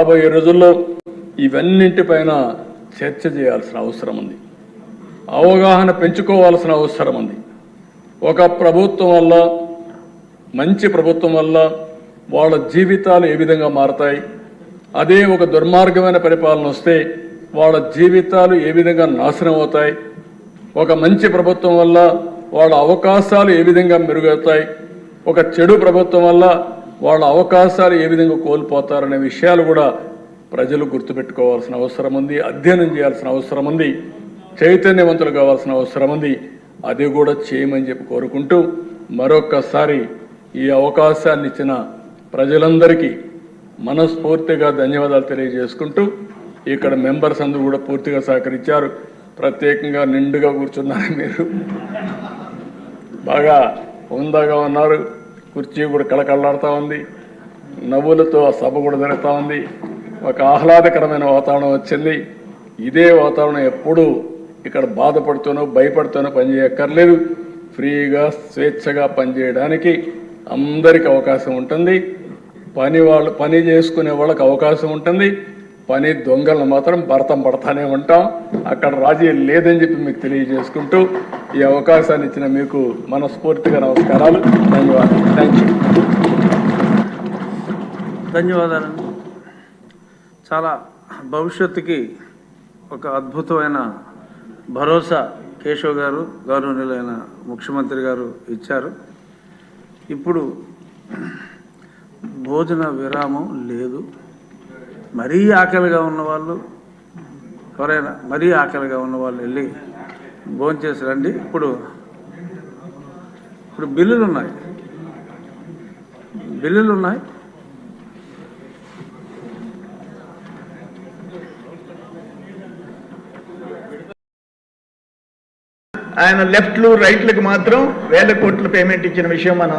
రాబోయే రోజుల్లో ఇవన్నింటిపైన చర్చ చేయాల్సిన అవసరం ఉంది. అవగాహన పెంచుకోవాల్సిన అవసరం ఉంది. ఒక ప్రభుత్వం వల్ల మంచి ప్రభుత్వం వల్ల వాళ్ళ జీవితాలు ఏ విధంగా మారతాయి? అదే ఒక దుర్మార్గమైన పరిపాలన వస్తే వాళ్ళ జీవితాలు ఏ విధంగా నాశనం అవుతాయి? ఒక మంచి ప్రభుత్వం వల్ల వాళ్ళ అవకాశాలు ఏ విధంగా మెరుగవుతాయి? ఒక చెడు ప్రభుత్వం వల్ల వాళ్ళ అవకాశాలు ఏ విధంగా కోల్పోతారనే విషయాలు కూడా ప్రజలు గుర్తుపెట్టుకోవాల్సిన అవసరం ఉంది అధ్యయనం చేయాల్సిన అవసరం ఉంది చైతన్యవంతులు కావాల్సిన అవసరం ఉంది. అది కూడా చేయమని చెప్పి కోరుకుంటూ మరొక్కసారి ఈ అవకాశాన్ని ఇచ్చిన ప్రజలందరికీ మనస్ఫూర్తిగా ధన్యవాదాలు తెలియజేసుకుంటూ ఇక్కడ మెంబర్స్ అందరూ కూడా పూర్తిగా సహకరించారు. ప్రత్యేకంగా నిండుగా కూర్చున్నారు మీరు. బాగా హుందాగా ఉన్నారు. కుర్చీ కూడా కళకళలాడుతూ ఉంది. నవ్వులతో ఆ సభ కూడా జరుగుతూ ఉంది. ఒక ఆహ్లాదకరమైన వాతావరణం వచ్చింది. ఇదే వాతావరణం ఎప్పుడూ ఇక్కడ బాధపడుతూనో భయపడుతూనో పనిచేయక్కర్లేదు. ఫ్రీగా స్వేచ్ఛగా పనిచేయడానికి అందరికి అవకాశం ఉంటుంది. పని వాళ్ళు పని చేసుకునే వాళ్ళకి అవకాశం ఉంటుంది. పని దొంగలను మాత్రం భరతం పడతానే ఉంటాం. అక్కడ రాజీ లేదని చెప్పి మీకు తెలియజేసుకుంటూ ఈ అవకాశాన్ని ఇచ్చిన మీకు మనస్ఫూర్తిగా నమస్కారాలు. ధన్యవాదాలు. థ్యాంక్ యూ ధన్యవాదాలండి. చాలా భవిష్యత్తుకి ఒక అద్భుతమైన భరోసా కేశవ్ గారు గౌరవనీయులైన ముఖ్యమంత్రి గారు ఇచ్చారు. ఇప్పుడు భోజన విరామం లేదు. మరీ ఆకలిగా ఉన్న వాళ్ళు ఎవరైనా మరీ ఆకలిగా ఉన్న వాళ్ళు వెళ్ళి భోంచేసి రండి ఇప్పుడు ఇప్పుడు బిల్లులు ఉన్నాయి బిల్లులు ఉన్నాయి ఆయన లెఫ్ట్లు రైట్లకు మాత్రం వేల కోట్ల పేమెంట్ ఇచ్చిన విషయం మనం